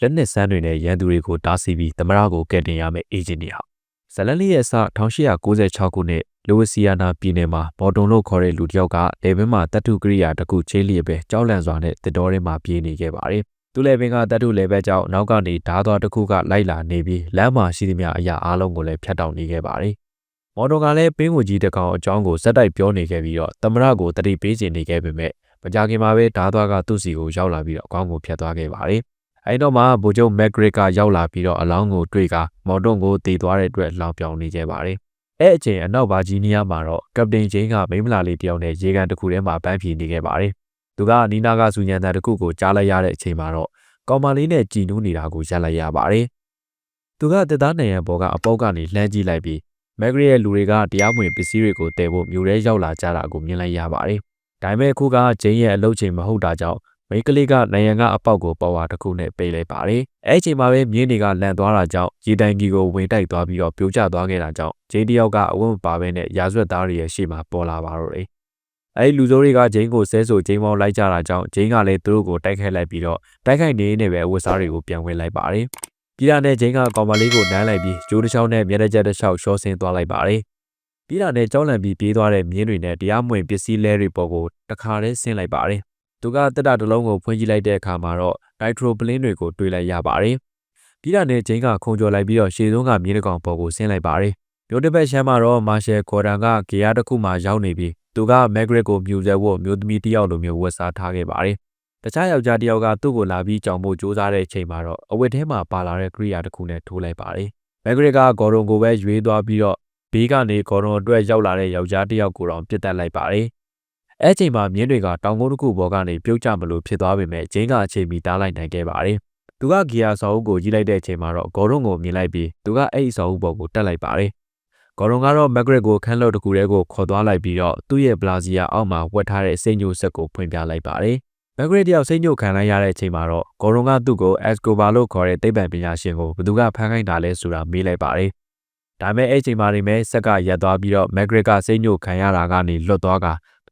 လက်နက်ဆန်းတွေနဲ့ရန်သူတွေကိုတားဆီးပြီးသမရကိုကယ်တင်ရမယ့်အေဂျင့်တွေဟာဇလန်လေးရဲ့အစ1896ခုနှစ်လိုဝီစီယာနာပြည်နယ်မှာဘော်တွန်လို့ခေါ်တဲ့လူတစ်ယောက်ကလေဘင်းမှာတတ်ထုကရိယာတစ်ခုချင်းလျက်ပဲကြောက်လန့်စွာနဲ့တစ်တော်ထဲမှာပြေးနေခဲ့ပါတယ်။သူလည်းပင်ကတတ်ထုလေဘက်ကြောင့်နောက်ကနေဓားသွားတစ်ခုကလိုက်လာနေပြီးလမ်းမှာရှိသမျှအရာအလုံးကိုလည်းဖျက်တောက်နေခဲ့ပါတယ်။မော်တော်ကလည်းပင်းကိုကြီးတစ်ကောင်အကြောင်းကိုဇက်တိုက်ပြောနေခဲ့ပြီးတော့သမရကိုတတိပေးစီနေခဲ့ပေမဲ့မကြခင်မှာပဲဓားသွားကသူ့စီကိုရောက်လာပြီးတော့အကောင်းကိုဖျက်သွားခဲ့ပါတယ်။ အဲဒီတော့မှဗိုလ်ချုပ်မက်ဂရစ်ကရောက်လာပြီးတော့အလောင်းကိုတွေ့ကမော်တွန်ကိုတည်သွားတဲ့အတွက်လောင်ပြောင်နေခဲ့ပါတယ်။အဲအချိန်အနောက်ဗာဂျီးနီးယားမှာတော့ကပတိန်ဂျိန်းကမိမလာလေးတယောက်နဲ့ရေကန်တစ်ခုထဲမှာပန်းဖြေနေခဲ့ပါတယ်။သူကနီနာကစူညံတန်တစ်ခုကိုကြားလိုက်ရတဲ့အချိန်မှာတော့ကောင်မလေးနဲ့ကြည်နူးနေတာကိုရပ်လိုက်ရပါတယ်။သူကတက်သားနိုင်ရန်ပေါ်ကအပေါက်ကနေလှမ်းကြည့်လိုက်ပြီးမက်ဂရီရဲ့လူတွေကတရားမဝင်ပစ္စည်းတွေကိုတည်ဖို့မြို့ထဲရောက်လာကြတာကိုမြင်လိုက်ရပါတယ်။ဒါပေမဲ့အခုကဂျိန်းရဲ့အလုပ်ချိန်မဟုတ်တာကြောင့် မိန်းကလေးကနိုင်ရန်ကအပေါက်ကိုပေါ်ဝါတစ်ခုနဲ့ပိတ်လိုက်ပါတယ်။အဲ့ချိန်မှာပဲမြင်းတွေကလန်သွားတာကြောင့်ရေတိုင်ကြီးကိုဝင်တိုက်သွားပြီးတော့ပြိုကျသွားခဲ့တာကြောင့်ဂျိန်းတယောက်ကအဝတ်မပါဘဲနဲ့ရာဇဝတ်သားတွေရဲ့ရှေ့မှာပေါ်လာပါတော့တယ်။အဲ့ဒီလူစိုးတွေကဂျိန်းကိုဆဲဆိုဂျိန်းမောင်းလိုက်ကြတာကြောင့်ဂျိန်းကလည်းသူတို့ကိုတိုက်ခိုက်လိုက်ပြီးတော့တိုက်ခိုက်နေနေပဲအဝတ်စားတွေကိုပြန်ဝင်လိုက်ပါတယ်။ပြည်တာနဲ့ဂျိန်းကကောင်မလေးကိုနမ်းလိုက်ပြီးဂျိုးတစ်ချောင်းနဲ့မျက်နှာကျက်တစ်ချောင်းရှော့ဆင်းသွားလိုက်ပါတယ်။ပြည်တာနဲ့ကြောင်းလန့်ပြီးပြေးသွားတဲ့မြင်းတွေနဲ့တရားမဝင်ပစ္စည်းလဲတွေပေါ်ကိုတခါတည်းဆင်းလိုက်ပါတယ်။ သူကတက်တာတစ်လုံးကိုဖွင့်ကြည့်လိုက်တဲ့အခါမှာတော့နိုက်ထရိုပလင်းတွေကိုတွေ့လိုက်ရပါတယ်။ပြီးတာနဲ့ဂျိန်းကခုံကျော်လိုက်ပြီးတော့ရှေ့ဆုံးကမြင်းတကောင်ပေါ်ကိုဆင်းလိုက်ပါတယ်။မြို့တစ်ဖက်ရှမ်းမှာတော့မာရှယ်ခေါ်ဒန်ကဂေယာတစ်ခုမှရောက်နေပြီးသူကမက်ဂရစ်ကိုမြူဇယ်ဝတ်မျိုးသမီးတစ်ယောက်လိုမျိုးဝတ်စားထားခဲ့ပါတယ်။တခြားယောက်ျားတစ်ယောက်ကသူ့ကိုလာပြီးကြောင်ဖို့ကြိုးစားတဲ့အချိန်မှာတော့အဝတ်ထဲမှာပါလာတဲ့ကရိယာတစ်ခုနဲ့ထိုးလိုက်ပါတယ်။မက်ဂရစ်ကဂေါ်ရွန်ကိုပဲရွေးသွားပြီးတော့ဘေးကနေဂေါ်ရွန်အတွက်ရောက်လာတဲ့ယောက်ျားတစ်ယောက်ကိုတော့ပြစ်တက်လိုက်ပါတယ် အဲချိန်မှာမြင်းတွေကတောင်ကုန်းတစ်ခုပေါ်ကနေပြုတ်ကျမလို့ဖြစ်သွားပေမဲ့ဂျင်းကအချိန်မီတားလိုက်နိုင်ခဲ့ပါတယ်။သူကဂီယာဆောက်အုပ်ကိုကြီးလိုက်တဲ့အချိန်မှာတော့ဂေါ်ရွန်ကိုမြင်လိုက်ပြီးသူကအဲ့ဒီဆောက်အုပ်ပေါ်ကိုတက်လိုက်ပါတယ်။ဂေါ်ရွန်ကတော့မက်ဂရစ်ကိုခန်းလော့တစ်ခုထဲကိုခေါ်သွားလိုက်ပြီးတော့သူ့ရဲ့ဘလာဇီယာအောက်မှာဝတ်ထားတဲ့စိတ်ညိုဆက်ကိုဖွင့်ပြလိုက်ပါတယ်။မက်ဂရစ်တယောက်စိတ်ညိုခံလိုက်ရတဲ့အချိန်မှာတော့ဂေါ်ရွန်ကသူ့ကိုအက်စကိုဘာလို့ခေါ်တဲ့သိပ္ပံပညာရှင်ကိုဘသူကဖမ်းခိုင်းတာလဲဆိုတာမေးလိုက်ပါတယ်။ဒါပေမဲ့အဲ့ချိန်မှာနေမဲ့ဆက်ကရက်သွားပြီးတော့မက်ဂရစ်ကစိတ်ညိုခံရတာကနေလွတ်သွားက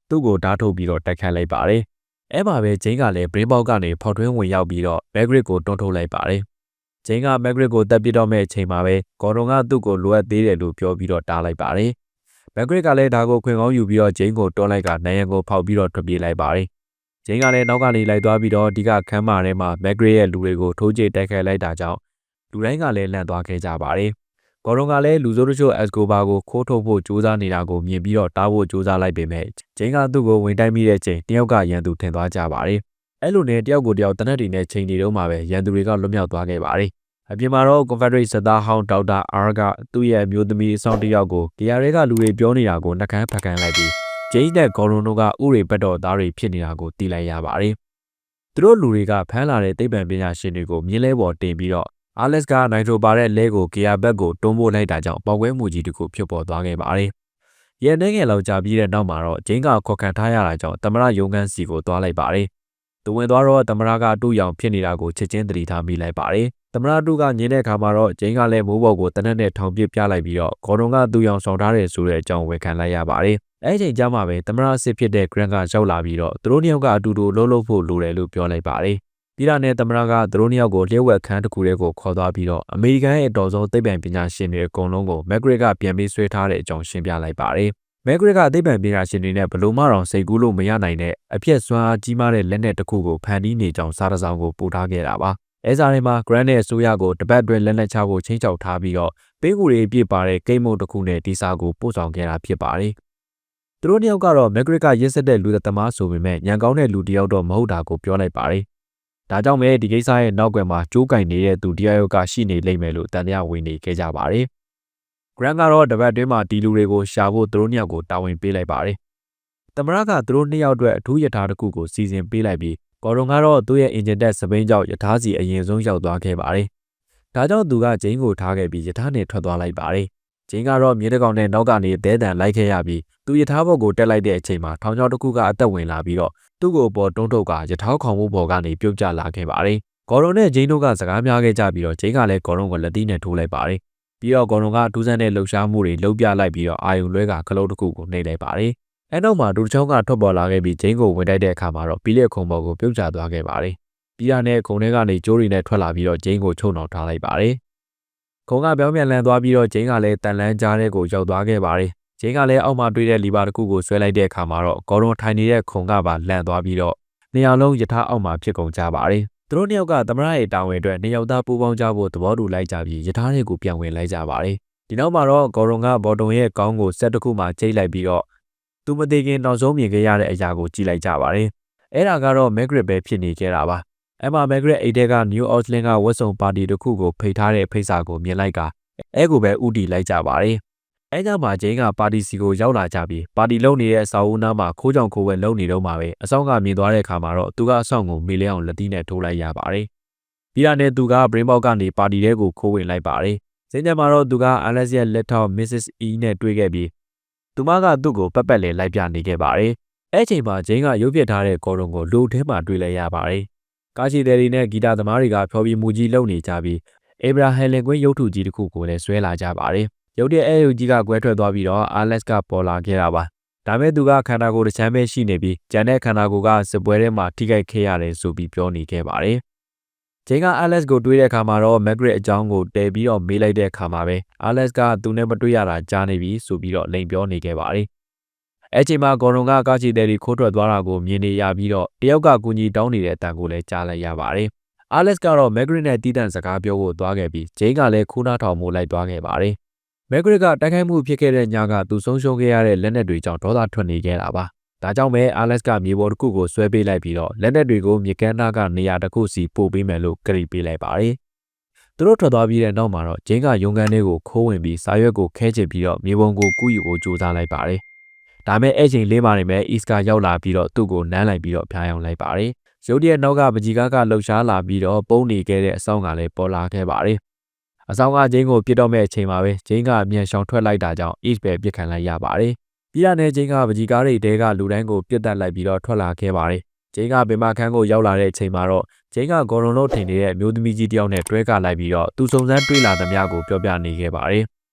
သူ့ကိုဓာတ်ထုတ်ပြီးတော့တိုက်ခိုက်လိုက်ပါတယ်။အဲမှာပဲဂျိန်းကလည်းဘရင်းပေါက်ကနေဖောက်ထွင်းဝင်ရောက်ပြီးတော့မက်ဂရစ်ကိုတွန်းထုတ်လိုက်ပါတယ်။ဂျိန်းကမက်ဂရစ်ကိုတက်ပစ်တော့မဲ့အချိန်မှာပဲဂေါ်ဒွန်ကသူ့ကိုလိုအပ်သေးတယ်လို့ပြောပြီးတော့တားလိုက်ပါတယ်။မက်ဂရစ်ကလည်းဒါကိုခွင်ကောင်းယူပြီးတော့ဂျိန်းကိုတွန်းလိုက်ကနိုင်ရန်ကိုဖောက်ပြီးတော့ထွက်ပြေးလိုက်ပါတယ်။ဂျိန်းကလည်းနောက်ကနေလိုက်သွားပြီးတော့ဒီကခမ်းမထဲမှာမက်ဂရစ်ရဲ့လူတွေကိုထိုးကြိတ်တိုက်ခိုက်လိုက်တာကြောင့်လူတိုင်းကလည်းလန့်သွားခဲ့ကြပါတယ်။ ဂေါ်ရွန်ကလည်းလူစိုးတချို့အက်စကိုဘာကိုခိုးထုတ်ဖို့ကြိုးစားနေတာကိုမြင်ပြီးတော့တားဖို့ကြိုးစားလိုက်ပေမဲ့ဂျိန်းကသူ့ကိုဝင်တိုက်မိတဲ့ချိန်တယောက်ကရန်သူထင်သွားကြပါတယ်။အဲ့လိုနဲ့တယောက်ကိုတယောက်တနက်တွေနဲ့ချိန်နေတော့မှပဲရန်သူတွေကလွတ်မြောက်သွားခဲ့ပါတယ်။အပြင်မှာတော့ Confederate စသားဟောင်းဒေါက်တာအာကသူ့ရဲ့မျိုးသမီးအဆောင်တယောက်ကိုတရားရဲကလူတွေပြောနေတာကိုနှကန်းဖက်ကန်လိုက်ပြီးဂျိန်းနဲ့ဂေါ်ရွန်တို့ကဥရိဘတ်တော်သားတွေဖြစ်နေတာကိုသိလိုက်ရပါတယ်။သူတို့လူတွေကဖမ်းလာတဲ့သိပ္ပံပညာရှင်တွေကိုမြင်းလဲပေါ်တင်ပြီးတော့ အာလက်စ်ကနိုင်ထရိုပါတဲ့လဲကိုဂီယာဘက်ကိုတွန်းပို့လိုက်တာကြောင့်ပေါက်ကွဲမှုကြီးတစ်ခုဖြစ်ပေါ်သွားခဲ့ပါတယ်။ရဲနှဲငယ်လောက်ကြာပြီးတဲ့နောက်မှာတော့ဂျင်းကခေါ်ခံထားရတာကြောင့်တမရရုံခန်းစီကိုသွားလိုက်ပါတယ်။သူဝင်သွားတော့တမရကတူရောင်ဖြစ်နေတာကိုချက်ချင်းသတိထားမိလိုက်ပါတယ်။တမရတူကညင်းတဲ့အခါမှာတော့ဂျင်းကလည်းမိုးပေါ်ကိုတနက်နဲ့ထောင်ပစ်ပြလိုက်ပြီးတော့ဂေါ်ဒွန်ကတူရောင်ဆောင်ထားတဲ့ဆိုတဲ့အကြောင်းဝန်ခံလိုက်ရပါတယ်။အဲချိန်ကျမှပဲတမရအစ်စ်ဖြစ်တဲ့ Grant ကရောက်လာပြီးတော့သူတို့နှစ်ယောက်ကအတူတူလှုပ်လှုပ်ဖို့လိုတယ်လို့ပြောလိုက်ပါတယ်။ ပြည်ထောင်နဲ့သမရကသူတို့နှစ်ယောက်ကိုလျှို့ဝှက်ခန်းတစ်ခုထဲကိုခေါ်သွားပြီးတော့အမေရိကန်ရဲ့အတော်ဆုံးသိပ္ပံပညာရှင်တွေအကုန်လုံးကိုမက်ဂရစ်ကပြန်ပြီးဆွဲထားတဲ့အကြောင်းရှင်းပြလိုက်ပါတယ်။မက်ဂရစ်ကသိပ္ပံပညာရှင်တွေနဲ့ဘလို့မှတော့စိတ်ကူးလို့မရနိုင်တဲ့အပြည့်စွမ်းအားကြီးမားတဲ့လက်နက်တစ်ခုကိုဖန်တီးနေကြောင်းစားတစောင်းကိုပို့ထားခဲ့တာပါ။အဲဇာတွေမှာ Grant နဲ့ဆိုရကိုတပတ်အတွင်းလက်နက်ချဖို့ချင်းချောက်ထားပြီးတော့ပေးကူတွေပြည့်ပါတဲ့ကိတ်မုတ်တစ်ခုနဲ့ဒီစာကိုပို့ဆောင်ခဲ့တာဖြစ်ပါတယ်။သူတို့နှစ်ယောက်ကတော့မက်ဂရစ်ကရစ်ဆက်တဲ့လူသမားဆိုပေမဲ့ညံကောင်းတဲ့လူတစ်ယောက်တော့မဟုတ်တာကိုပြောလိုက်ပါတယ် ဒါကြောင့်ပဲဒီကိစ္စရဲ့နောက်ကွယ်မှာကြိုးကင်နေတဲ့သူတရားရုံးကရှိနေလိမ့်မယ်လို့တန်တရားဝင်နေခဲ့ကြပါတယ်။ Grant ကတော့တပတ်တွင်းမှာဒီလူတွေကိုရှာဖို့သူတို့နှစ်ယောက်ကိုတာဝန်ပေးလိုက်ပါတယ်။သမရကသူတို့နှစ်ယောက်အတွက်အထူးယထာတစ်ခုကိုစီစဉ်ပေးလိုက်ပြီးကော်ရွန်ကတော့သူ့ရဲ့အင်ဂျင်တက်စပိန်ကြောင့်ယထာစီအရင်ဆုံးရောက်သွားခဲ့ပါတယ်။ဒါကြောင့်သူကဂျိန်းကိုထားခဲ့ပြီးယထာနဲ့ထွက်သွားလိုက်ပါတယ်။ ဂျင်းကတော့မြေတကောင်နဲ့နောက်ကနေဒဲတန်လိုက်ခဲ့ရပြီးသူယထာဘော်ကိုတက်လိုက်တဲ့အချိန်မှာထောင်ချောင်းတစ်ခုကအသက်ဝင်လာပြီးတော့သူ့ကိုပေါ်တွန်းထုတ်ကရထားခေါင်မှုပေါ်ကနေပြုတ်ကျလာခဲ့ပါတယ်။ဂေါ်ရွန်နဲ့ဂျိန်းတို့ကစကားများခဲ့ကြပြီးတော့ဂျိန်းကလည်းဂေါ်ရွန်ကိုလက်သီးနဲ့ထိုးလိုက်ပါတယ်။ပြီးတော့ဂေါ်ရွန်ကဒူးဆန်းတဲ့လှုပ်ရှားမှုတွေလှုပ်ပြလိုက်ပြီးတော့အာယုံလွဲကခလုတ်တစ်ခုကိုနှိပ်လိုက်ပါတယ်။အဲနောက်မှာဒူတချောင်းကထွက်ပေါ်လာခဲ့ပြီးဂျိန်းကိုဝင်တိုက်တဲ့အခါမှာတော့ပီးလက်ခုံပေါ်ကိုပြုတ်ကျသွားခဲ့ပါတယ်ပြီးတာနဲ့ခုံထဲကနေကြိုးတွေနဲ့ထွက်လာပြီးတော့ဂျိန်းကိုချုံနှောင်ထားလိုက်ပါတယ်။ ခုံကပြောင်းပြန်လန်သွားပြီးတော့ဂျိန်းကလည်းတန်လန်းကြားထဲကိုရောက်သွားခဲ့ပါတယ်။ဂျိန်းကလည်းအောက်မှာတွေ့တဲ့လီဘာတစ်ခုကိုဆွဲလိုက်တဲ့အခါမှာတော့ဂေါ်ရွန်ထိုင်နေတဲ့ခုံကပါလန်သွားပြီးတော့နေရာလုံးယထာအောက်မှာဖြစ်ကုန်ကြပါတယ်။သူတို့နှစ်ယောက်ကသမရရဲ့တာဝန်အတွက်နှစ်ယောက်သားပူးပေါင်းကြဖို့သဘောတူလိုက်ကြပြီးယထာတွေကိုပြန်ဝင်လိုက်ကြပါတယ်။ဒီနောက်မှာတော့ဂေါ်ရွန်ကဘော်တွန်ရဲ့ကောင်းကိုဆက်တစ်ခုမှကျိတ်လိုက်ပြီးတော့သူမသေးခင်နောက်ဆုံးမြင်ခဲ့ရတဲ့အရာကိုကြည့်လိုက်ကြပါတယ်။အဲ့ဒါကတော့မက်ဂရစ်ပဲဖြစ်နေခဲ့တာပါ။ အဲ့မှာမက်ဂရစ်အိတ်တဲက New Orleans ကဝက်ဆုံပါတီတစ်ခုကိုဖိတ်ထားတဲ့ဖိတ်စာကိုမြင်လိုက်ကအဲ့ကိုပဲဥတီလိုက်ကြပါတယ်။အဲ့ကြမှာဂျိန်းကပါတီစီကိုရောက်လာကြပြီးပါတီလုံနေတဲ့အစာအုပ်နားမှာခိုးကြောင်ခိုးဝဲလုံနေတော့မှာပဲအဆောင်ကမြင်သွားတဲ့အခါမှာတော့သူကအဆောင်ကိုမေလဲအောင်လက်သီးနဲ့ထိုးလိုက်ရပါတယ်။ပြီးတာနဲ့သူက brain box ကနေပါတီထဲကိုခိုးဝင်လိုက်ပါတယ်။စင်ကြမှာတော့သူက Alex ရဲ့လက်ထောက် Mrs. E နဲ့တွေ့ခဲ့ပြီးသူမကသူ့ကိုပက်ပက်လေးလိုက်ပြနေခဲ့ပါတယ်။အဲ့ချိန်မှာဂျိန်းကရုပ်ပြထားတဲ့ကော်ရုံကိုလူထဲမှာတွေ့လိုက်ရပါတယ်။ ကားရှိတဲ့တွေနဲ့ဂီတာသမားတွေကဖျော်ဖြေမှုကြီးလုပ်နေကြပြီးအေဗရာဟယ်လင်ကွင်းရုပ်ထုကြီးတစ်ခုကိုလည်းဆွဲလာကြပါတယ်။ရုပ်တဲ့အဲရုပ်ကြီးကကွဲထွက်သွားပြီးတော့အာလက်ကပေါ်လာခဲ့တာပါ။ဒါမဲ့သူကခန္ဓာကိုယ်တစ်ချမ်းပဲရှိနေပြီးကျန်တဲ့ခန္ဓာကိုယ်ကစပွဲထဲမှာထိခိုက်ခဲ့ရတယ်ဆိုပြီးပြောနေခဲ့ပါတယ်။ဂျိန်းကအာလက်စ်ကိုတွေးတဲ့အခါမှာတော့မက်ဂရစ်အကြောင်းကိုတည်ပြီးတော့မေးလိုက်တဲ့အခါမှာပဲအာလက်ကသူနဲ့မတွေ့ရတာကြားနေပြီဆိုပြီးတော့လိန်ပြောနေခဲ့ပါတယ်။ အဲ့ချိန်မှာဂေါ်ရွန်ကကားချီတဲ့ဒီခိုးထွက်သွားတာကိုမြင်နေရပြီးတော့တယောက်ကကူညီတောင်းနေတဲ့အတန်ကိုလည်းကြားလိုက်ရပါတယ်။အာလက်စ်ကတော့မက်ဂရစ်နဲ့တီးတန့်စကားပြောဖို့သွားခဲ့ပြီးဂျိန်းကလည်းခိုးနားထောင်မှုလိုက်သွားခဲ့ပါတယ်။မက်ဂရစ်ကတိုက်ခိုက်မှုဖြစ်ခဲ့တဲ့ညကသူဆုံးရှုံးခဲ့ရတဲ့လက်နက်တွေကြောင့်ဒေါသထွက်နေခဲ့တာပါ။ဒါကြောင့်ပဲအာလက်ကမြေပေါ်တစ်ခုကိုဆွဲပေးလိုက်ပြီးတော့လက်နက်တွေကိုမြေကမ်းနားကနေရာတစ်ခုစီပို့ပေးမယ်လို့ကြိပေးလိုက်ပါတယ်။သူတို့ထွက်သွားပြီးတဲ့နောက်မှာတော့ဂျင်းကရုံကန်လေးကိုခိုးဝင်ပြီးစာရွက်ကိုခဲချစ်ပြီးတော့မြေပုံကိုကူးယူဖို့ကြိုးစားလိုက်ပါတယ်။ ဒါမဲ့အဲ့ချိန်လေးမှာနေမဲ့အီစကာရောက်လာပြီးတော့သူ့ကိုနမ်းလိုက်ပြီးတော့ဖျားယောင်းလိုက်ပါတယ်။ရုတ်တရက်နောက်ကပကြီးကားကလှုပ်ရှားလာပြီးတော့ပုံနေခဲ့တဲ့အဆောင်ကလည်းပေါ်လာခဲ့ပါတယ်။အဆောင်ကဂျင်းကိုပြစ်တော့မဲ့အချိန်မှာပဲဂျင်းကအမြန်ရှောင်ထွက်လိုက်တာကြောင့် East ပဲပြစ်ခံလိုက်ရပါတယ်။ပြည်ရနယ်ဂျင်းကပကြီးကားတွေတဲကလူတိုင်းကိုပြစ်တက်လိုက်ပြီးတော့ထွက်လာခဲ့ပါတယ်။ဂျင်းကဗင်မာခန်းကိုရောက်လာတဲ့အချိန်မှာတော့ဂျင်းကဂေါ်ရွန်လို့ထင်နေတဲ့အမျိုးသမီးကြီးတယောက်နဲ့တွဲကလိုက်ပြီးတော့သူစုံစမ်းတွေးလာသမျှကိုပြောပြနေခဲ့ပါတယ်။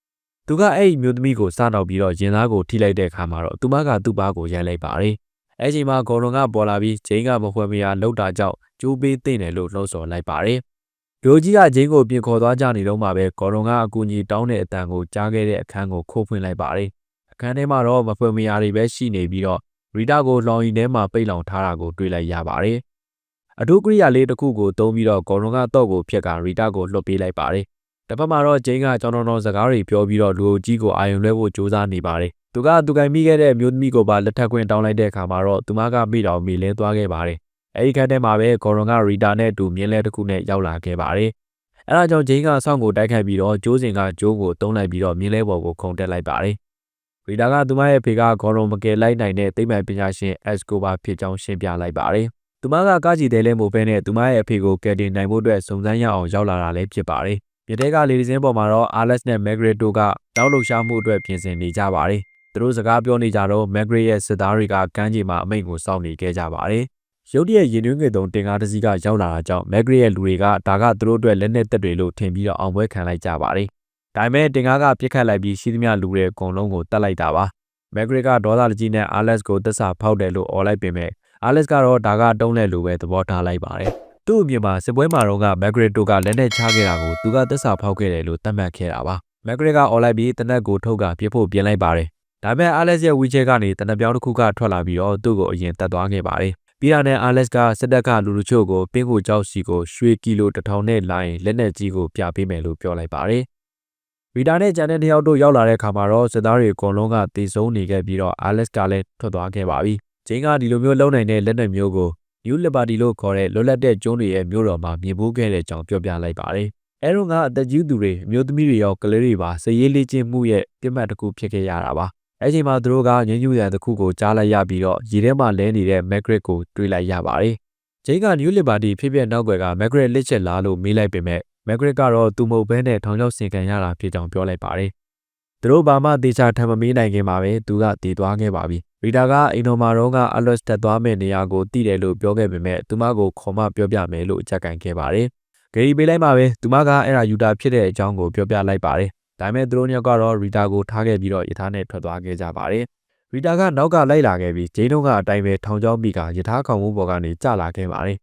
သူကအဲ့ဒီမျိုးသမီးကိုစနောက်ပြီးတော့ရင်သားကိုထိလိုက်တဲ့အခါမှာတော့သူမကသူ့ဘားကိုရိုက်လိုက်ပါတယ်။အဲ့ချိန်မှာဂေါ်ရွန်ကပေါ်လာပြီးဂျင်းကမဖွယ်မရလောက်တာကြောင့်ကျိုးပေးသိမ့်တယ်လို့လှုံ့ဆော်လိုက်ပါတယ်။ဒိုကြီးကဂျင်းကိုပြင်ခေါ်သွားကြနေတော့မှပဲဂေါ်ရွန်ကအကူကြီးတောင်းတဲ့အတန်ကိုကြားခဲ့တဲ့အခန်းကိုခိုးဖွင့်လိုက်ပါတယ်။အခန်းထဲမှာတော့မဖွယ်မရတွေပဲရှိနေပြီးတော့ရီတာကိုလောင်ရီထဲမှာပိတ်လောင်ထားတာကိုတွေ့လိုက်ရပါတယ်။အထူးကိရိယာလေးတစ်ခုကိုသုံးပြီးတော့ဂေါ်ရွန်ကတော့ကိုဖြက်ကရီတာကိုလွတ်ပေးလိုက်ပါတယ်။ တစ်ဖက်မှာတော့ဂျင်းကကြောင်တော်တော်စကားတွေပြောပြီးတော့လူအကြီးကိုအာရုံလွှဲဖို့ကြိုးစားနေပါတယ်။သူကသူကင်မိခဲ့တဲ့မျိုးသမီးကိုပါလက်ထပ်ခွင့်တောင်းလိုက်တဲ့အခါမှာတော့သူမကမိတော်မိလဲသွားခဲ့ပါတယ်။အဲဒီခန်းထဲမှာပဲဂေါ်ရွန်ကရီတာနဲ့အတူမြင်းလဲတစ်ခုနဲ့ရောက်လာခဲ့ပါတယ်။အဲဒါကြောင့်ဂျင်းကဆောင်းကိုတိုက်ခိုက်ပြီးတော့ကျိုးစင်ကကျိုးကိုတုံးလိုက်ပြီးတော့မြင်းလဲပေါ်ကိုခုန်တက်လိုက်ပါတယ်။ရီတာကသူမရဲ့ဖေကဂေါ်ရွန်မကယ်လိုက်နိုင်တဲ့သိမ္ပံပညာရှင်အက်စကိုဘာဖြစ်ကြောင်းရှင်းပြလိုက်ပါတယ်။သူမကကားကြည့်တယ်လဲမို့ပဲနဲ့သူမရဲ့အဖေကိုကယ်တင်နိုင်ဖို့အတွက်စုံစမ်းရအောင်ရောက်လာတာလည်းဖြစ်ပါတယ်။ မြတဲကလေဒီစင်းပေါ်မှာတော့အာလက်စ်နဲ့မက်ဂရစ်တို့ကတောက်လှရှားမှုအတွက်ပြင်ဆင်နေကြပါတယ်။သူတို့စကားပြောနေကြတော့မက်ဂရစ်ရဲ့စစ်သားတွေကကမ်းခြေမှာအမိန့်ကိုစောင့်နေခဲ့ကြပါတယ်။ရုတ်တရက်ရင်တွင်းငယ်တုံတင်ကားတစ်စီးကရောက်လာတာကြောင့်မက်ဂရစ်ရဲ့လူတွေကဒါကသူတို့အတွက်လက်နက်သက်တွေလို့ထင်ပြီးတော့အောင်ပွဲခံလိုက်ကြပါတယ်။ဒါပေမဲ့တင်ကားကပြစ်ခတ်လိုက်ပြီးရှိသမျှလူတွေအကုန်လုံးကိုတတ်လိုက်တာပါ။မက်ဂရစ်ကဒေါသတကြီးနဲ့အာလက်စ်ကိုသစ္စာဖောက်တယ်လို့អော်လိုက်ပေမဲ့အာလက်စ်ကတော့ဒါကတုံးလဲလို့ပဲသဘောထားလိုက်ပါတယ်။ သူ့အမြင်မှာစစ်ပွဲမှာတော့ကမက်ဂရစ်တို့ကလက်နက်ချခဲ့တာကိုသူကသစ္စာဖောက်ခဲ့တယ်လို့သတ်မှတ်ခဲ့တာပါ။မက်ဂရစ်ကអော်လိုက်ပြီးတနက်ကိုထုတ်ကပြစ်ဖို့ပြင်လိုက်ပါတယ်။ဒါပေမဲ့အာလက်စ်ရဲ့ဝီချဲကနေတနက်ပြောင်းတစ်ခုကထွက်လာပြီးတော့သူ့ကိုအရင်တတ်သွားခဲ့ပါတယ်။ပြီးတာနဲ့အာလက်စ်ကစစ်တပ်ကလူလူချို့ကိုပင်းကိုကြောက်စီကိုရွှေကီလိုတစ်ထောင်နဲ့လိုင်းလက်နက်ကြီးကိုပြပေးမယ်လို့ပြောလိုက်ပါတယ်။ရီတာနဲ့ဂျန်တဲ့တယောက်တို့ရောက်လာတဲ့အခါမှာတော့စစ်သားတွေအကုန်လုံးကတေဆုံးနေခဲ့ပြီးတော့အာလက်စ်ကလည်းထွက်သွားခဲ့ပါပြီ။ဂျင်းကဒီလိုမျိုးလုံနိုင်တဲ့လက်နက်မျိုးကို New Liberty လို့ခေါ်တဲ့လွတ်လပ်တဲ့ကျွန်းတွေရဲ့မြို့တော်မှာမြင်ဖို့ခဲ့တဲ့အကြောင်းပြောပြလိုက်ပါတယ်။အဲတော့ကအသက်ကြီးသူတွေအမျိုးသမီးတွေရောကလေးတွေပါစည်ရေးလေ့ကျင့်မှုရဲ့ပြစ်မှတ်တစ်ခုဖြစ်ခဲ့ရတာပါ။အဲချိန်မှာသူတို့ကငင်းညူရန်တစ်ခုကိုကြားလိုက်ရပြီးတော့ရေထဲမှာလဲနေတဲ့ Magret ကိုတွေ့လိုက်ရပါတယ်။ဂျိန်းက New Liberty ဖြစ်ဖြစ်နောက်ွယ်က Magret လက်ချက်လားလို့မေးလိုက်ပေမဲ့ Magret ကတော့သူမဟုတ်ဘဲနဲ့ထောင်ချောက်စင်ကန်ရတာဖြစ်ကြောင်းပြောလိုက်ပါတယ်။သူတို့ဘာမှတေချာထပ်မမေးနိုင်ခင်မှာပဲသူကတည်သွားခဲ့ပါပြီ။ ရီတာကအိမ်တော်မာတော့ကအလွတ်တက်သွားမဲ့နေရာကိုတည်တယ်လို့ပြောခဲ့ပေမဲ့သူမကိုခေါ်မပြောပြမယ်လို့အကြက်ကန်ခဲ့ပါတယ်။ဂရီပေးလိုက်မှပဲသူမကအဲ့ဒါယူတာဖြစ်တဲ့အကြောင်းကိုပြောပြလိုက်ပါတယ်။ဒါပေမဲ့သူတို့ညကတော့ရီတာကိုထားခဲ့ပြီးတော့ယထာနဲ့ထွက်သွားခဲ့ကြပါတယ်။ရီတာကနောက်ကလိုက်လာခဲ့ပြီးဂျိန်းတို့ကအတိုင်းပဲထောင်ချောင်းမိကယထာခေါင်မှုပေါ်ကနေကျလာခဲ့ပါတယ်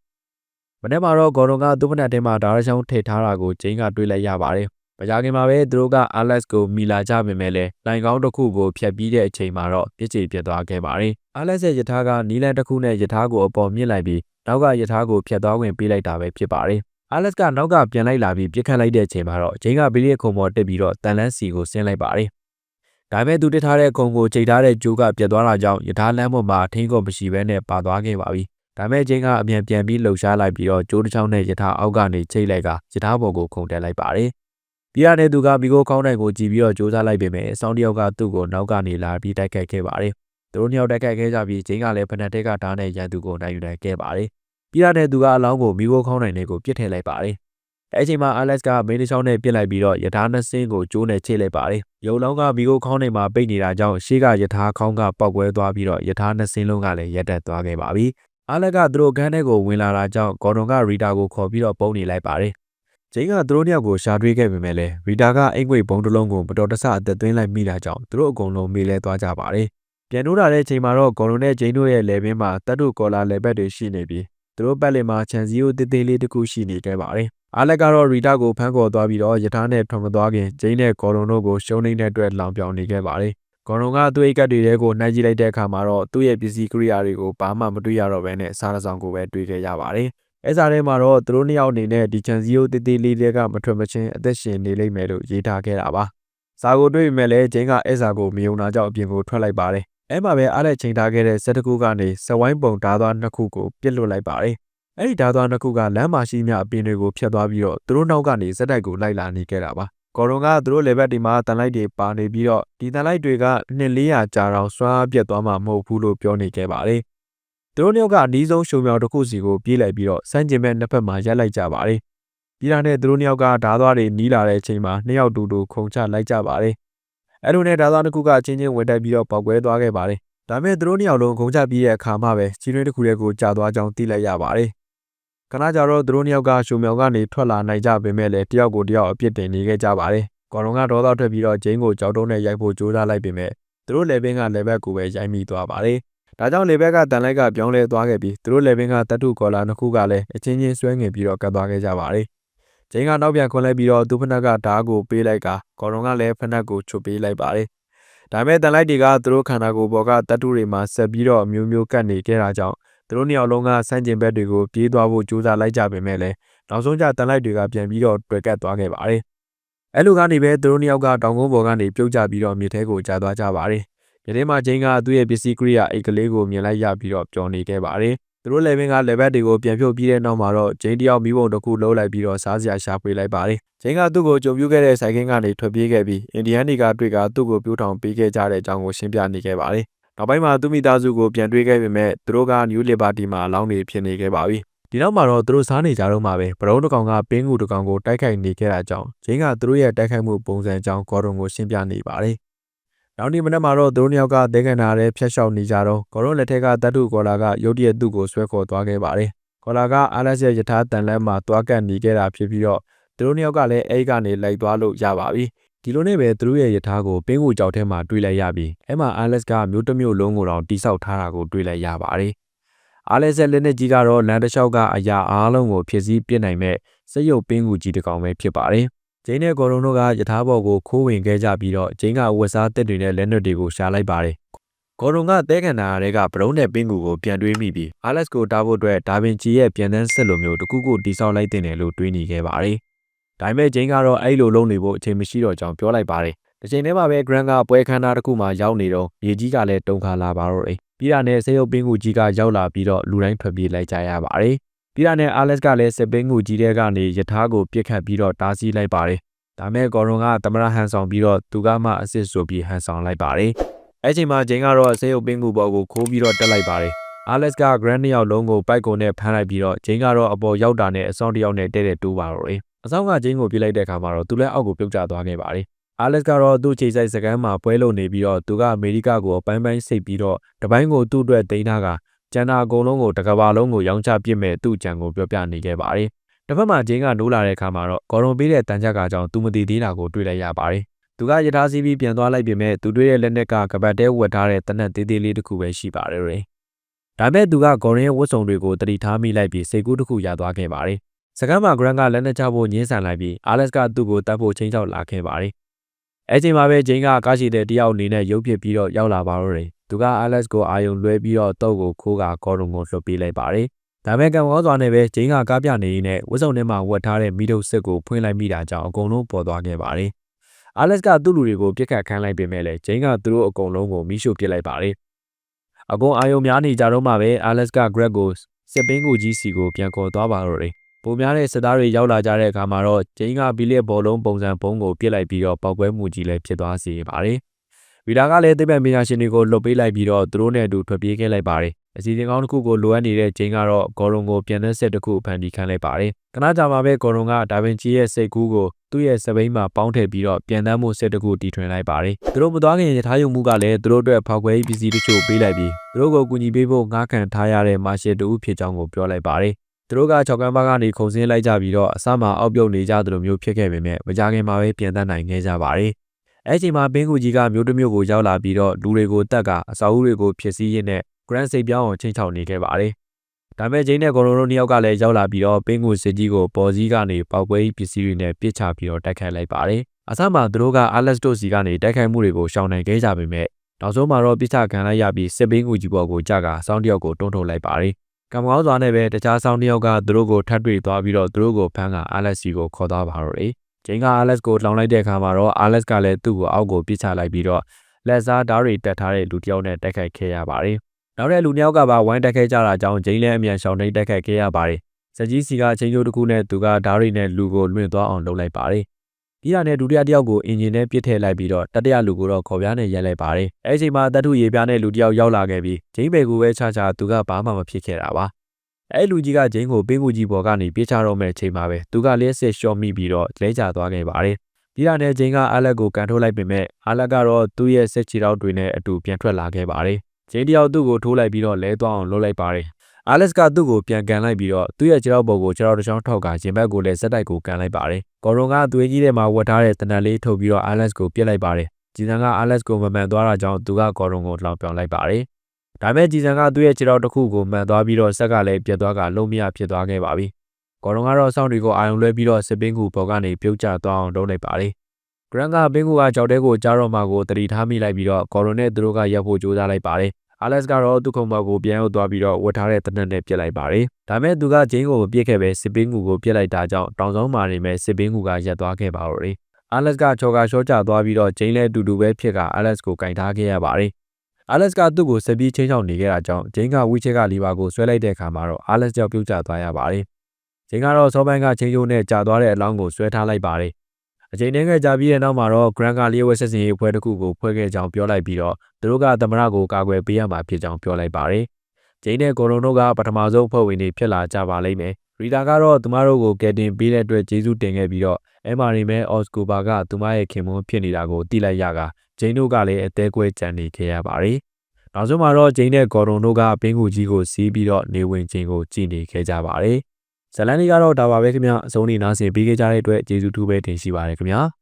မနေ့မှာတော့ဂေါ်ရွန်ကသူ့ဖက်နှက်ထဲမှာဒါရချောင်းထည့်ထားတာကိုဂျိန်းကတွေးလိုက်ရပါတယ် မကြခင်မှာပဲသူတို့က Alex ကိုမီလာကြပေမဲ့လည်းလိုင်ကောင်းတစ်ခုကိုဖျက်ပြီးတဲ့အချိန်မှာတော့ပြစ်ချေပြတ်သွားခဲ့ပါတယ်။ Alex ရဲ့ယထာကနီလန်တစ်ခုနဲ့ယထာကိုအပေါ်မြင့်လိုက်ပြီးနောက်ကယထာကိုဖျက်သွားခွင့်ပေးလိုက်တာပဲဖြစ်ပါတယ်။ Alex ကနောက်ကပြန်လိုက်လာပြီးပြစ်ခတ်လိုက်တဲ့အချိန်မှာတော့ဂျိန်းကဘီလီရဲ့ခုံပေါ်တက်ပြီးတော့တန်လန်းစီကိုဆင်းလိုက်ပါတယ်။ဒါပေမဲ့သူတက်ထားတဲ့ခုံကိုချိန်ထားတဲ့ဂျိုးကပြတ်သွားတာကြောင့်ယထာလမ်းပေါ်မှာထိန်းကုန်မရှိဘဲနဲ့ပါသွားခဲ့ပါပြီ။ဒါမဲ့ဂျိန်းကအမြန်ပြန်ပြီးလှုပ်ရှားလိုက်ပြီးတော့ဂျိုးတစ်ချောင်းနဲ့ယထာအောက်ကနေချိတ်လိုက်ကယထာပေါ်ကိုခုန်တက်လိုက်ပါတယ်။ ပြရတဲ့သူကမိကိုခေါင်းတိုင်ကိုကြည့်ပြီးတော့စူးစမ်းလိုက်ပေမဲ့စောင်းတယောက်ကသူ့ကိုနောက်ကနေလာပြီးတိုက်ခတ်ခဲ့ပါတယ်။သူတို့နှစ်ယောက်တိုက်ခတ်ခဲ့ကြပြီးဂျိန်းကလည်းဖနက်တဲကဓာတ်နဲ့ရန်သူကိုနိုင်ယူနိုင်ခဲ့ပါတယ်။ပြရတဲ့သူကအလောင်းကိုမိကိုခေါင်းတိုင်တွေကိုပြစ်ထည့်လိုက်ပါတယ်။အဲအချိန်မှာ Alex ကမင်းတစ်ချောင်းနဲ့ပြစ်လိုက်ပြီးတော့ယထာနှစ်စင်းကိုကျိုးနဲ့ချိတ်လိုက်ပါတယ်။ရုံလောင်းကမိကိုခေါင်းတိုင်မှာပိတ်နေတာကြောင့်ရှေ့ကယထာခေါင်းကပောက်ကွဲသွားပြီးတော့ယထာနှစ်စင်းလုံးကလည်းရက်တက်သွားခဲ့ပါပြီ။အားလက်ကသူတို့ခန်းထဲကိုဝင်လာတာကြောင့်ဂေါ်ဒွန်ကရီတာကိုခေါ်ပြီးတော့ပုံနေလိုက်ပါတယ်။ ဂျိန်းကသူတို့နှစ်ယောက်ကိုရှာတွေ့ခဲ့ပေမဲ့လည်းရီတာကအိတ်ငွေဘုံတစ်လုံးကိုမတော်တဆအသက်သွင်းလိုက်မိတာကြောင့်သူတို့အကုန်လုံးမေးလဲသွားကြပါတယ်။ပြန်ထိုးလာတဲ့အချိန်မှာတော့ဂေါ်ဒွန်နဲ့ဂျိန်းတို့ရဲ့လယ်ပင်မှာတတ်တုကော်လာလယ်ဘက်တွေရှိနေပြီးသူတို့ပတ်လည်မှာခြံစည်းရိုးသေးသေးလေးတစ်ခုရှိနေခဲ့ပါတယ်။အားလက်ကတော့ရီတာကိုဖမ်းခေါ်သွားပြီးတော့ယထာနဲ့ထွက်မသွားခင်ဂျိန်းနဲ့ဂေါ်ဒွန်တို့ကိုရှုံးနေတဲ့အတွက်လောင်ပြောင်နေခဲ့ပါတယ်။ဂေါ်ရွန်ကသူ့အိတ်ကပ်တွေထဲကိုနှိုက်ကြည့်လိုက်တဲ့အခါမှာတော့သူ့ရဲ့ပစ္စည်းကိရိယာတွေကိုဘာမှမတွေ့ရတော့ဘဲနဲ့စားရဆောင်ကိုပဲတွေ့ခဲ့ရပါတယ်။ အဲစားထဲမှာတော့သူတို့နှစ်ယောက်အနေနဲ့ဒီချန်စီယိုတေးသေးလေးတွေကမထွက်မချင်းအသက်ရှင်နေလိမ့်မယ်လို့ရေးထားခဲ့တာပါ။စာကိုတွေ့ပေမဲ့လည်းဂျင်းကအဲစာကိုမယုံတာကြောင့်အပြင်ကိုထွက်လိုက်ပါတယ်။အဲမှာပဲအားလက်ချိန်ထားခဲ့တဲ့စက်တကူကနေစဝိုင်းပုံဓာသွားနှစ်ခုကိုပြစ်လွတ်လိုက်ပါတယ်။အဲ့ဒီဓာသွားနှစ်ခုကလမ်းမှာရှိမြအပင်တွေကိုဖျက်သွားပြီးတော့သူတို့နောက်ကနေစက်တိုက်ကိုလိုက်လာနေခဲ့တာပါ။ကော်ရွန်ကသူတို့လေဘက်ဒီမှာတန်လိုက်တွေပါနေပြီးတော့ဒီတန်လိုက်တွေကနှစ်400ကြာတော့စွာပြတ်သွားမှာမဟုတ်ဘူးလို့ပြောနေခဲ့ပါတယ်။ သူတို့နှစ်ယောက်ကအနီးဆုံးရှုံမြောင်တစ်ခုစီကိုပြေးလိုက်ပြီးတော့စမ်းကျင်ဘက်နှစ်ဖက်မှာရက်လိုက်ကြပါတယ်။ပြီးတာနဲ့သူတို့နှစ်ယောက်ကဓာသွားတွေနီးလာတဲ့အချိန်မှာနှစ်ယောက်တူတူခုန်ချလိုက်ကြပါတယ်။အဲလိုနဲ့ဓာသွားတစ်ခုကချင်းချင်းဝင်တက်ပြီးတော့ပေါက်ကွဲသွားခဲ့ပါတယ်။ဒါပေမဲ့သူတို့နှစ်ယောက်လုံးခုန်ချပြီးတဲ့အခါမှပဲကြီးတွင်းတစ်ခုတည်းကိုကြာသွားကြောင်းသိလိုက်ရပါတယ်ခဏကြာတော့သူတို့နှစ်ယောက်ကရှုံမြောင်ကနေထွက်လာနိုင်ကြပေမဲ့လည်းတယောက်ကိုတယောက်အပြစ်တင်နေခဲ့ကြပါတယ်။ကော်ရွန်ကဒေါသထွက်ပြီးတော့ဂျိန်းကိုကြောက်တုံးနဲ့ရိုက်ဖို့ကြိုးစားလိုက်ပေမဲ့သူတို့လေဘင်းကလေဘက်ကိုပဲရိုက်မိသွားပါတယ်။ ဒါကြောင့်လေဘက်ကတန်လိုက်ကပြောင်းလဲသွားခဲ့ပြီးသူတို့လေဘင်းကတတ်ထုကော်လာနှစ်ခုကလည်းအချင်းချင်းဆွဲငင်ပြီးတော့ကတ်သွားခဲ့ကြပါတယ်။ဂျိန်းကနောက်ပြန်ခွန်လိုက်ပြီးတော့သူ့ဖက်နှက်ကဓားကိုပေးလိုက်ကကော်ရွန်ကလည်းဖက်နှက်ကိုချွတ်ပေးလိုက်ပါတယ်။ဒါပေမဲ့တန်လိုက်တွေကသူတို့ခန္ဓာကိုယ်ပေါ်ကတတ်ထုတွေမှာဆက်ပြီးတော့အမျိုးမျိုးကတ်နေခဲ့တာကြောင့်သူတို့နှစ်ယောက်လုံးကစန့်ကျင်ဘက်တွေကိုပြေးသွားဖို့ကြိုးစားလိုက်ကြပေမဲ့လည်းနောက်ဆုံးကျတန်လိုက်တွေကပြန်ပြီးတော့တွေ့ကပ်သွားခဲ့ပါတယ်။အဲလိုကနေပဲသူတို့နှစ်ယောက်ကတောင်ကုန်းပေါ်ကနေပြုတ်ကျပြီးတော့မြေထဲကိုကျသွားကြပါတယ်။ မြေထဲမှာချင်းကသူ့ရဲ့ပစ္စည်းကိရိယာအိတ်ကလေးကိုမြင်လိုက်ရပြီးတော့ပျော်နေခဲ့ပါတယ်။သူတို့လည်းဘင်းကလေဘက်တွေကိုပြန်ဖြုတ်ပြီးတဲ့နောက်မှာတော့ဂျိန်းတယောက်မိဘုံတစ်ခုလှုပ်လိုက်ပြီးတော့စားစရာရှာဖွေလိုက်ပါတယ်။ဂျိန်းကသူ့ကိုကြုံပြူခဲ့တဲ့ဆိုင်ကင်းကနေထွက်ပြေးခဲ့ပြီးအင်ဒီယန်တွေကတွေ့ကသူ့ကိုပြိုးထောင်ပေးခဲ့ကြတဲ့အကြောင်းကိုရှင်းပြနေခဲ့ပါတယ်။နောက်ပိုင်းမှာသူမိသားစုကိုပြန်တွေ့ခဲ့ပေမဲ့သူတို့က New Liberty မှာအလောင်းတွေဖြစ်နေခဲ့ပါပြီ။ဒီနောက်မှာတော့သူတို့စားနေကြတော့မှပဲပရုံးတစ်ကောင်ကပင်းကူတစ်ကောင်ကိုတိုက်ခိုက်နေခဲ့တာကြောင့်ဂျင်းကသူတို့ရဲ့တိုက်ခိုက်မှုပုံစံအကြောင်းကော်ရွန်ကိုရှင်းပြနေပါတယ်။ နောက်နေ့မနက်မှာတော့သူတို့နှစ်ယောက်ကတဲကန်နာတဲ့ဖျက်လျှောက်နေကြတော့ကော်ရွန်လက်ထက်ကတတ်တုကော်လာကရုတ်တရက်သူ့ကိုဆွဲခေါ်သွားခဲ့ပါတယ်။ကော်လာကအားလက်ရဲ့ယထာတန်လန်းမှာတွားကပ်နေခဲ့တာဖြစ်ပြီးတော့သူတို့နှစ်ယောက်ကလည်းအဲ့ကနေလိုက်သွားလို့ရပါပြီ။ဒီလိုနဲ့ပဲသူတို့ရဲ့ယထာကိုပင်းကိုကြောက်ထဲမှာတွေ့လိုက်ရပြီးအဲမှာအာလက်စ်ကမျိုးတစ်မျိုးလုံးကိုတော့တိဆောက်ထားတာကိုတွေ့လိုက်ရပါတယ်။အာလက်စ်ရဲ့လက်နက်ကြီးကတော့လန်တလျှောက်ကအရာအားလုံးကိုဖြစ်စည်းပြစ်နိုင်မဲ့စက်ရုပ်ပင်းကူကြီးတစ်ကောင်ပဲဖြစ်ပါတယ်။ ဂျိန်းနဲ့ဂေါ်ရုံတို့ကယထာဘော်ကိုခိုးဝင်ခဲ့ကြပြီးတော့ဂျိန်းကဝက်စားတက်တွေနဲ့လက်နက်တွေကိုရှာလိုက်ပါတယ်။ဂေါ်ရုံကတဲကန်နာရဲကဘရုံးနဲ့ပင်းကူကိုပြန်တွေးမိပြီးအာလက်စ်ကိုတားဖို့အတွက်ဒါဗင်ချီရဲ့ပြန်တန်းဆက်လိုမျိုးတကူကူတိဆောက်လိုက်တဲ့လို့တွေးနေခဲ့ပါတယ်။ဒါပေမဲ့ဂျိန်းကတော့အဲ့လိုလုံးနေဖို့အချိန်မရှိတော့ကြောင်းပြောလိုက်ပါတယ်။တစ်ချိန်တည်းမှာပဲ Grant ကပွဲခန်းသားတစ်ခုမှာရောက်နေတော့မြေကြီးကလည်းတုံခါလာပါတော့တယ်။ပြီးတာနဲ့ဆေးရုပ်ပင်းကူကြီးကရောက်လာပြီးတော့လူတိုင်းထွက်ပြေးလိုက်ကြရပါတယ်။ ပြီးတာနဲ့ Alex ကလည်းစစ်ပင်းကူကြီးတဲ့ကနေယထာကိုပြစ်ခတ်ပြီးတော့တားဆီးလိုက်ပါတယ်။ဒါမဲ့ကော်ရွန်ကသမရဟန်ဆောင်ပြီးတော့သူကမှအစ်စ်ဆိုပြီးဟန်ဆောင်လိုက်ပါတယ်။အဲ့ချိန်မှာဂျိန်းကတော့ဆေးရုပ်ပင်းကူပေါ်ကိုခိုးပြီးတော့တက်လိုက်ပါတယ်။ Alex က Grant နှစ်ယောက်လုံးကိုပိုက်ကုန်နဲ့ဖမ်းလိုက်ပြီးတော့ဂျိန်းကတော့အပေါ်ရောက်တာနဲ့အစောင့်တစ်ယောက်နဲ့တဲ့တဲ့တိုးပါတော့တယ်အဆောင်ကဂျင်းကိုပြေးလိုက်တဲ့အခါမှာတော့သူလည်းအောက်ကိုပြုတ်ကျသွားခဲ့ပါတယ်။အာလက်ကတော့သူ့ခြေဆိုင်စကမ်းမှာပွဲလုံနေပြီးတော့သူကအမေရိကကိုပန်းပန်းစိတ်ပြီးတော့တပိုင်းကိုသူ့အတွက်တိန်းထားက ကျန်တာအကုန်လုံးကိုတကဘာလုံးကိုရောင်းချပစ်မဲ့သူ့ကြံကိုပြောပြနေခဲ့ပါတယ်။တစ်ဖက်မှာဂျင်းကနိုးလာတဲ့အခါမှာတော့ကော်ရွန်ပေးတဲ့တန်ချက်ကကြောင့်သူမတည်သေးတာကိုတွေ့လိုက်ရပါတယ်။သူကယထာစီးပြီးပြန်သွားလိုက်ပေမဲ့သူတွေ့တဲ့လက်နက်ကကပတ်တဲဝတ်ထားတဲ့တနက်သေးသေးလေးတစ်ခုပဲရှိပါတယ်။ဒါပေမဲ့သူကဂေါ်ရင်ရဲ့ဝတ်စုံတွေကိုတတိထားမိလိုက်ပြီးစိတ်ကူးတစ်ခုရသွားခဲ့ပါတယ်စကမ်းမှာဂရန်ကလက်နက်ချဖို့ညှင်းဆန်လိုက်ပြီးအာလက်ကသူ့ကိုတတ်ဖို့ချင်းချောက်လာခဲ့ပါတယ်အဲချိန်မှာပဲဂျိန်းကကားရှိတဲ့တယောက်အနေနဲ့ရုပ်ဖြစ်ပြီးတော့ရောက်လာပါတော့တယ် သူကအာလက်ကိုအာယုံလွှဲပြီးတော့တုပ်ကိုခိုးကဂေါ်ရုံကိုလွှတ်ပေးလိုက်ပါတယ်ဒါပေမဲ့ကံကောင်းစွာနဲ့ပဲဂျိန်းကကားပြနေရင်းနဲ့ဝတ်စုံထဲမှာဝတ်ထားတဲ့မိထုတ်စစ်ကိုဖွင့်လိုက်မိတာကြောင့်အကုန်လုံးပေါ်သွားခဲ့ပါတယ်အာလက်ကသူ့လူတွေကိုပြစ်ခတ်ခိုင်းလိုက်ပေမဲ့လည်းဂျိန်းကသူတို့အကုန်လုံးကိုမိရှို့ပစ်လိုက်ပါတယ်အကုန်အာယုံများနေကြတော့မှပဲအာလက်ကဂရက်ကိုစစ်ပင်းကိုကြီးစီကိုပြန်ခေါ်သွားပါတော့တယ်ပုံများတဲ့စစ်သားတွေရောက်လာကြတဲ့အခါမှာတော့ဂျိန်းကဘီလစ်ဘောလုံးပုံစံပုံကိုပြစ်လိုက်ပြီးတော့ပောက်ကွဲမှုကြီးလည်းဖြစ်သွားစေပါတယ် ဗီလာကလည်းသိပ္ပံပညာရှင်တွေကိုလှုပ်ပေးလိုက်ပြီးတော့သူတို့နဲ့အတူထွက်ပြေးခဲ့လိုက်ပါတယ်အစီအစဉ်ကောင်းတစ်ခုကိုလိုအပ်နေတဲ့ဂျိန်းကတော့ဂေါ်ရွန်ကိုပြန်တဲ့ဆက်တစ်ခုဖန်တီးခိုင်းလိုက်ပါတယ်ခဏကြာမှပဲဂေါ်ရွန်ကဒါဗင်ချီရဲ့စိတ်ကူးကိုသူ့ရဲ့စပိန်မှာပေါင်းထည့်ပြီးတော့ပြန်တမ်းမှုဆက်တစ်ခုတီထွင်လိုက်ပါတယ်သူတို့မသွားခင်ရထားယုံမှုကလည်းသူတို့အတွက်ဖောက်ခွဲရေးပစ္စည်းတချို့ပေးလိုက်ပြီးသူတို့ကိုကူညီပေးဖို့ငှားခံထားရတဲ့မာရှယ်တူဖြစ်ကြောင်းကိုပြောလိုက်ပါတယ်သူတို့ကချောက်ကမ်းပါကနေခုံစင်းလိုက်ကြပြီးတော့အစမှအောက်ပြုတ်နေကြသလိုမျိုးဖြစ်ခဲ့ပေမဲ့မကြခင်မှာပဲပြန်တတ်နိုင်ခဲ့ကြပါတယ်။ အဲ့ချိန်မှာဘင်းကူကြီးကမျိုးတစ်မျိုးကိုရောက်လာပြီးတော့လူတွေကိုတတ်ကအစာအုပ်တွေကိုဖျက်ဆီးရင်းနဲ့ Grand စိတ်ပြောင်းအောင်ချိန်ချောက်နေခဲ့ပါတယ်။ဒါပေမဲ့ဂျိန်းနဲ့ဂေါ်ရိုတို့နှစ်ယောက်ကလည်းရောက်လာပြီးတော့ဘင်းကူစစ်ကြီးကိုပေါ်စည်းကနေပောက်ပွဲပစ္စည်းတွေနဲ့ပစ်ချပြီးတော့တိုက်ခိုက်လိုက်ပါတယ်။အစမှသူတို့က Alex တို့စီကနေတိုက်ခိုက်မှုတွေကိုရှောင်နိုင်ခဲ့ကြပေမဲ့နောက်ဆုံးမှာတော့ပစ်ချခံလိုက်ရပြီးစစ်ဘင်းကူကြီးပေါ်ကိုကြကစောင်းတယောက်ကိုတွန်းထုတ်လိုက်ပါတယ်ကံကောင်းစွာနဲ့ပဲတခြားဆောင်တစ်ယောက်ကသူတို့ကိုထပ်တွေ့သွားပြီးတော့သူတို့ကိုဖမ်းကအာလက်စီကိုခေါ်သွားပါတော့တယ်။ ဂျိန်းကအာလက်ကိုလောင်လိုက်တဲ့အခါမှာတော့အာလက်ကလည်းသူ့ကိုအောက်ကိုပစ်ချလိုက်ပြီးတော့လက်စားဓာတ်တွေတက်ထားတဲ့လူတစ်ယောက်နဲ့တိုက်ခိုက်ခဲ့ရပါတယ်။နောက်တဲ့လူနှစ်ယောက်ကပါဝိုင်းတက်ခဲ့ကြတာကြောင့်ဂျိန်းလည်းအမြန်ရှောင်တိတ်တိုက်ခိုက်ခဲ့ရပါတယ်။စကြီးစီကချင်းကျိုးတစ်ခုနဲ့သူကဓာတ်တွေနဲ့လူကိုလွင့်သွားအောင်လုပ်လိုက်ပါတယ်။ဒီရနဲ့ဒုတိယတယောက်ကိုအင်ဂျင်နဲ့ပစ်ထည့်လိုက်ပြီးတော့တတိယလူကိုတော့ခေါ်ပြားနဲ့ရိုက်လိုက်ပါတယ်။အဲဒီချိန်မှာတတ်ထုရေပြားနဲ့လူတယောက်ရောက်လာခဲ့ပြီးဂျိန်းပေကိုပဲချချသူကဘာမှမဖြစ်ခဲ့တာပါ။ အဲလူကြီးကဂျိန်းကိုပင်းကူကြီးပေါ်ကနေပြေးချတော့မဲ့ချိန်မှာပဲသူကလျှက်စစ်ရှော့မိပြီးတော့လဲကျသွားခဲ့ပါတယ်။ဒီရနဲ့ဂျိန်းကအာလက်ကိုကန်ထုတ်လိုက်ပေမဲ့အာလက်ကတော့သူ့ရဲ့စစ်ချီတောက်တွေနဲ့အတူပြန်ထွက်လာခဲ့ပါတယ်။ဂျိန်းတယောက်သူ့ကိုထိုးလိုက်ပြီးတော့လဲသွားအောင်လုပ်လိုက်ပါတယ်အာလက်စ်ကသူ့ကိုပြန်ကန်လိုက်ပြီးတော့သူ့ရဲ့ခြေထောက်ပေါ်ကိုခြေထောက်တစ်ချောင်းထောက်ကရင်ဘတ်ကိုလည်းစက်တိုက်ကိုကန်လိုက်ပါတယ်။ကော်ရွန်ကသွေးကြီးထဲမှာဝတ်ထားတဲ့တနက်လေးထုတ်ပြီးတော့အာလက်စ်ကိုပြစ်လိုက်ပါတယ်။ဂျီဇန်ကအာလက်စ်ကိုမမှန်သွားတာကြောင့်သူကကော်ရွန်ကိုလှောင်ပြောင်လိုက်ပါတယ်။ ဒါပေမဲ့ဂျီဇန်ကသူ့ရဲ့ခြေထောက်တစ်ခုကိုမှန်သွားပြီးတော့ဆက်ကလည်းပြတ်သွားကလုံးမရဖြစ်သွားခဲ့ပါပြီ။ကော်ရွန်ကတော့စောင့်တွေကိုအာရုံလွှဲပြီးတော့စစ်ပင်းကူပေါ်ကနေပြုတ်ကျသွားအောင်လုပ်လိုက်ပါတယ်။ဂရန်ကပင်းကူကကြောက်တဲကိုကြားတော့မှကိုတတိထားမိလိုက်ပြီးတော့ကော်ရွန်နဲ့သူတို့ကရပ်ဖို့ကြိုးစားလိုက်ပါတယ်အာလက်စ်ကတော့သူ့ခုံဘောက်ကိုပြန်ရောက်သွားပြီးတော့ဝတ်ထားတဲ့တနက်နဲ့ပြစ်လိုက်ပါတယ်။ဒါမဲ့သူကဂျင်းကိုပြစ်ခဲ့ပဲစစ်ပင်းကူကိုပြစ်လိုက်တာကြောင့်တောင်ဆုံးမာနေမဲ့စစ်ပင်းကူကရက်သွားခဲ့ပါတော့တယ်။အာလက်စ်ကချော်ကရှော့ချသွားပြီးတော့ဂျင်းလည်းအတူတူပဲဖြစ်ကအာလက်စ်ကိုကင်ထားခဲ့ရပါတယ်။ အာလက်စ်ကသူ့ကိုစပီးချင်းချောင်းနေခဲ့တာကြောင့်ဂျင်းကဝီချက်ကလီဗာကိုဆွဲလိုက်တဲ့အခါမှာတော့အာလက်စ်ကြောင့်ပြုတ်ကျသွားရပါတယ်။ဂျင်းကတော့စောပိုင်းကချင်းကျိုးနဲ့ကြာသွားတဲ့အလောင်းကိုဆွဲထားလိုက်ပါတယ်အချိန်နှဲငယ်ကြာပြီးတဲ့နောက်မှာတော့ Grant ကလျှက်ဝဲဆက်စင်ရေးအဖွဲ့တစ်ခုကိုဖွဲ့ခဲ့ကြောင်းပြောလိုက်ပြီးတော့သူတို့ကသမရကိုကာကွယ်ပေးရမှာဖြစ်ကြောင်းပြောလိုက်ပါတယ်။ဂျိန်းနဲ့ကိုရိုနိုကပထမဆုံးအဖွဲ့ဝင်တွေဖြစ်လာကြပါလိမ့်မယ်။ရီတာကတော့သူမတို့ကိုကယ်တင်ပေးတဲ့အတွက်ကျေးဇူးတင်ခဲ့ပြီးတော့အဲမာရီမဲအော့စကိုဘာကသူမရဲ့ခင်မွန်းဖြစ်နေတာကိုသိလိုက်ရက ဂျိန်းတို့ကလည်းအသေးကွဲကြံနေခဲ့ရပါတယ်။နောက်ဆုံးမှာတော့ဂျိန်းနဲ့ကော်ရွန်တို့ကပင်းကူကြီးကိုစီးပြီးတော့နေဝင်ချင်းကိုကြည်နေခဲ့ကြပါတယ်။ဇလန်တွေကတော့ဒါပါပဲခင်ဗျအဆုံးနေနားဆင်ပေးခဲ့ကြတဲ့အတွက်ကျေးဇူးတူပဲတင်ရှိပါတယ်ခင်ဗျာ။